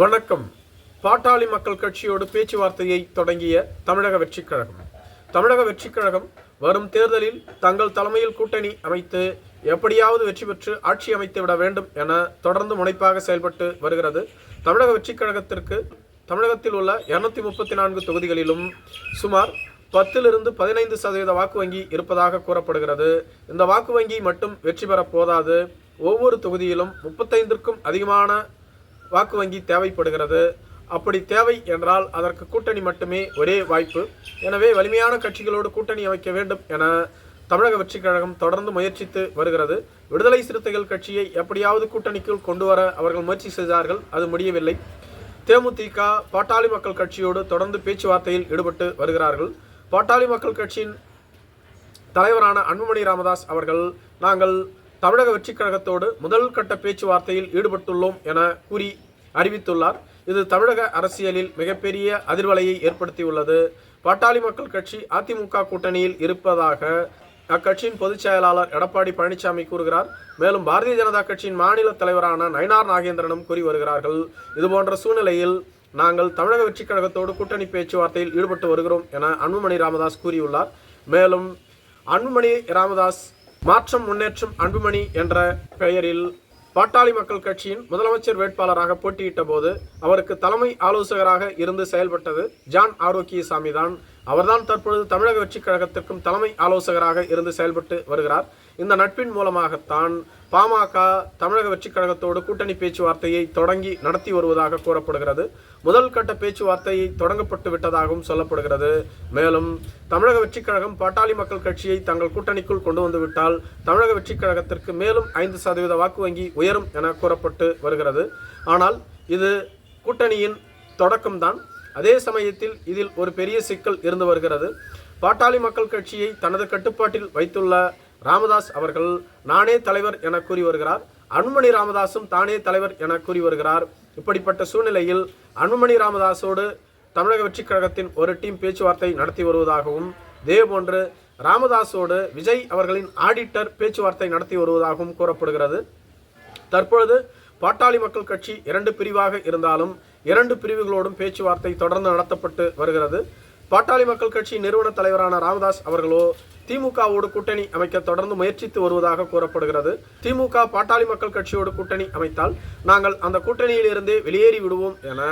வணக்கம். பாட்டாளி மக்கள் கட்சியோடு பேச்சுவார்த்தையை தொடங்கிய தமிழக வெற்றிக் கழகம். தமிழக வெற்றிக் கழகம் வரும் தேர்தலில் தங்கள் தலைமையில் கூட்டணி அமைத்து எப்படியாவது வெற்றி பெற்று ஆட்சி அமைத்து விட வேண்டும் என தொடர்ந்து முனைப்பாக செயல்பட்டு வருகிறது. தமிழக வெற்றிக் கழகத்திற்கு தமிழகத்தில் உள்ள இருநூத்தி முப்பத்தி நான்கு தொகுதிகளிலும் சுமார் பத்திலிருந்து பதினைந்து சதவீத வாக்கு வங்கி இருப்பதாக கூறப்படுகிறது. இந்த வாக்கு வங்கி மட்டும் வெற்றி பெற போதாது. ஒவ்வொரு தொகுதியிலும் முப்பத்தைந்திற்கும் அதிகமான வாக்கு வங்கி தேவைப்படுகிறது. அப்படி தேவை என்றால் அதற்கு கூட்டணி மட்டுமே ஒரே வாய்ப்பு. எனவே வலிமையான கட்சிகளோடு கூட்டணி அமைக்க வேண்டும் என தமிழக வெற்றிக் கழகம் தொடர்ந்து முயற்சித்து வருகிறது. விடுதலை சிறுத்தைகள் கட்சியை எப்படியாவது கூட்டணிக்குள் கொண்டு வர அவர்கள் முயற்சி செய்தார்கள். அது முடியவில்லை. தேமுதிக பாட்டாளி மக்கள் கட்சியோடு தொடர்ந்து பேச்சுவார்த்தையில் ஈடுபட்டு வருகிறார்கள். பாட்டாளி மக்கள் கட்சியின் தலைவரான அன்புமணி ராமதாஸ் அவர்கள் நாங்கள் தமிழக வெற்றிக் கழகத்தோடு முதல் கட்ட பேச்சுவார்த்தையில் ஈடுபட்டுள்ளோம் என கூறி அறிவித்துள்ளார். இது தமிழக அரசியலில் மிகப்பெரிய அதிர்வலையை ஏற்படுத்தியுள்ளது. பாட்டாளி மக்கள் கட்சி அதிமுக கூட்டணியில் இருப்பதாக அக்கட்சியின் பொதுச் செயலாளர் எடப்பாடி பழனிசாமி கூறுகிறார். மேலும் பாரதிய ஜனதா கட்சியின் மாநில தலைவரான நயனார் நாகேந்திரனும் கூறி வருகிறார்கள். இதுபோன்ற சூழ்நிலையில் நாங்கள் தமிழக வெற்றிக் கழகத்தோடு கூட்டணி பேச்சுவார்த்தையில் ஈடுபட்டு வருகிறோம் என அன்புமணி ராமதாஸ் கூறியுள்ளார். மேலும் அன்புமணி ராமதாஸ் மாற்றம் முன்னேற்றம் அன்புமணி என்ற பெயரில் பாட்டாளி மக்கள் கட்சியின் முதலமைச்சர் வேட்பாளராக போட்டியிட்ட போது அவருக்கு தலைமை ஆலோசகராக இருந்து செயல்பட்டது ஜான் ஆரோக்கியசாமி தான் அவர்தான் தற்பொழுது தமிழக வெற்றிக் கழகத்திற்கும் தலைமை ஆலோசகராக இருந்து செயல்பட்டு வருகிறார். இந்த நட்பின் மூலமாகத்தான் பாமக தமிழக வெற்றிக் கழகத்தோடு கூட்டணி பேச்சுவார்த்தையை தொடங்கி நடத்தி வருவதாக கூறப்படுகிறது. முதல் கட்ட பேச்சுவார்த்தையை தொடங்கப்பட்டு விட்டதாகவும் சொல்லப்படுகிறது. மேலும் தமிழக வெற்றிக் கழகம் பாட்டாளி மக்கள் கட்சியை தங்கள் கூட்டணிக்குள் கொண்டு வந்துவிட்டால் தமிழக வெற்றிக் கழகத்திற்கு மேலும் ஐந்து சதவீத வாக்கு வங்கி உயரும் என கூறப்பட்டு வருகிறது. ஆனால் இது கூட்டணியின் தொடக்கம்தான். அதே சமயத்தில் இதில் ஒரு பெரிய சிக்கல் இருந்து வருகிறது. பாட்டாளி மக்கள் கட்சியை தனது கட்டுப்பாட்டில் வைத்துள்ள ராமதாஸ் அவர்கள் நானே தலைவர் என கூறி வருகிறார். அன்புமணி ராமதாசும் தானே தலைவர் என கூறி வருகிறார். இப்படிப்பட்ட சூழ்நிலையில் அன்புமணி ராமதாஸோடு தமிழக வெற்றிக் கழகத்தின் ஒரு டீம் பேச்சுவார்த்தை நடத்தி வருவதாகவும் இதேபோன்று ராமதாஸோடு விஜய் அவர்களின் ஆடிட்டர் பேச்சுவார்த்தை நடத்தி வருவதாகவும் கூறப்படுகிறது. தற்பொழுது பாட்டாளி மக்கள் கட்சி இரண்டு பிரிவாக இருந்தாலும் இரண்டு பிரிவுகளோடும் பேச்சுவார்த்தை தொடர்ந்து நடத்தப்பட்டு வருகிறது. பாட்டாளி மக்கள் கட்சி நிறுவன தலைவரான ராமதாஸ் அவர்களோ திமுகவோடு கூட்டணி அமைக்க தொடர்ந்து முயற்சித்து வருவதாக கூறப்படுகிறது. திமுக பாட்டாளி மக்கள் கட்சியோடு கூட்டணி அமைத்தால் நாங்கள் அந்த கூட்டணியில் இருந்தே வெளியேறி விடுவோம் என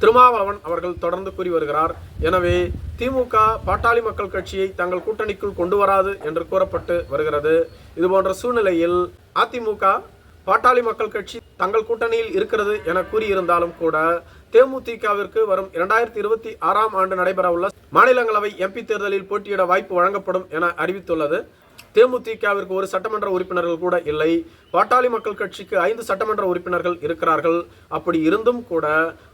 திருமாவளவன் அவர்கள் தொடர்ந்து கூறி வருகிறார். எனவே திமுக பாட்டாளி மக்கள் கட்சியை தங்கள் கூட்டணிக்குள் கொண்டு வராது என்று கூறப்பட்டு வருகிறது. இதுபோன்ற சூழ்நிலையில் அதிமுக பாட்டாளி மக்கள் கட்சி தங்கள் கூட்டணியில் இருக்கிறது என கூறியிருந்தாலும் கூட தேமுதிகவிற்கு வரும் இரண்டாயிரத்தி இருபத்தி ஆறாம் ஆண்டு நடைபெறவுள்ள மாநிலங்களவை எம்பி தேர்தலில் போட்டியிட வாய்ப்பு வழங்கப்படும் என அறிவித்துள்ளது. தேமுதிகவிற்கு ஒரு சட்டமன்ற உறுப்பினர்கள் கூட இல்லை. பாட்டாளி மக்கள் கட்சிக்கு ஐந்து சட்டமன்ற உறுப்பினர்கள் இருக்கிறார்கள். அப்படி இருந்தும் கூட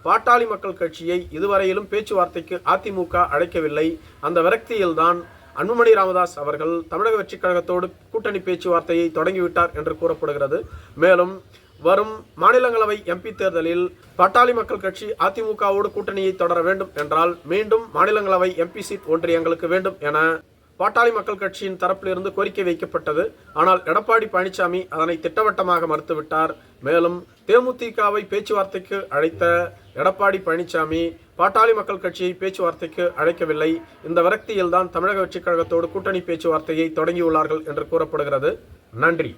பாட்டாளி மக்கள் கட்சியை இதுவரையிலும் பேச்சுவார்த்தைக்கு அதிமுக அழைக்கவில்லை. அந்த விரக்தியில்தான் அன்புமணி ராமதாஸ் அவர்கள் தமிழக வெற்றிக் கழகத்தோடு கூட்டணி பேச்சுவார்த்தையை தொடங்கிவிட்டார் என்று கூறப்படுகிறது. மேலும் வரும் மாநிலங்களவை எம்பி தேர்தலில் பாட்டாளி மக்கள் கட்சி அதிமுகவோடு கூட்டணியை தொடர வேண்டும் என்றால் மீண்டும் மாநிலங்களவை எம்பி சீட் ஒன்று எங்களுக்கு வேண்டும் என பாட்டாளி மக்கள் கட்சியின் தரப்பிலிருந்து கோரிக்கை வைக்கப்பட்டது. ஆனால் எடப்பாடி பழனிசாமி அதனை திட்டவட்டமாக மறுத்துவிட்டார். மேலும் தேமுதிகவை பேச்சுவார்த்தைக்கு அழைத்த எடப்பாடி பழனிசாமி பாட்டாளி மக்கள் கட்சியை பேச்சுவார்த்தைக்கு அழைக்கவில்லை. இந்த விரக்தியில்தான் தமிழக வெற்றிக் கழகத்தோடு கூட்டணி பேச்சுவார்த்தையை தொடங்கியுள்ளார்கள் என்று கூறப்படுகிறது. நன்றி.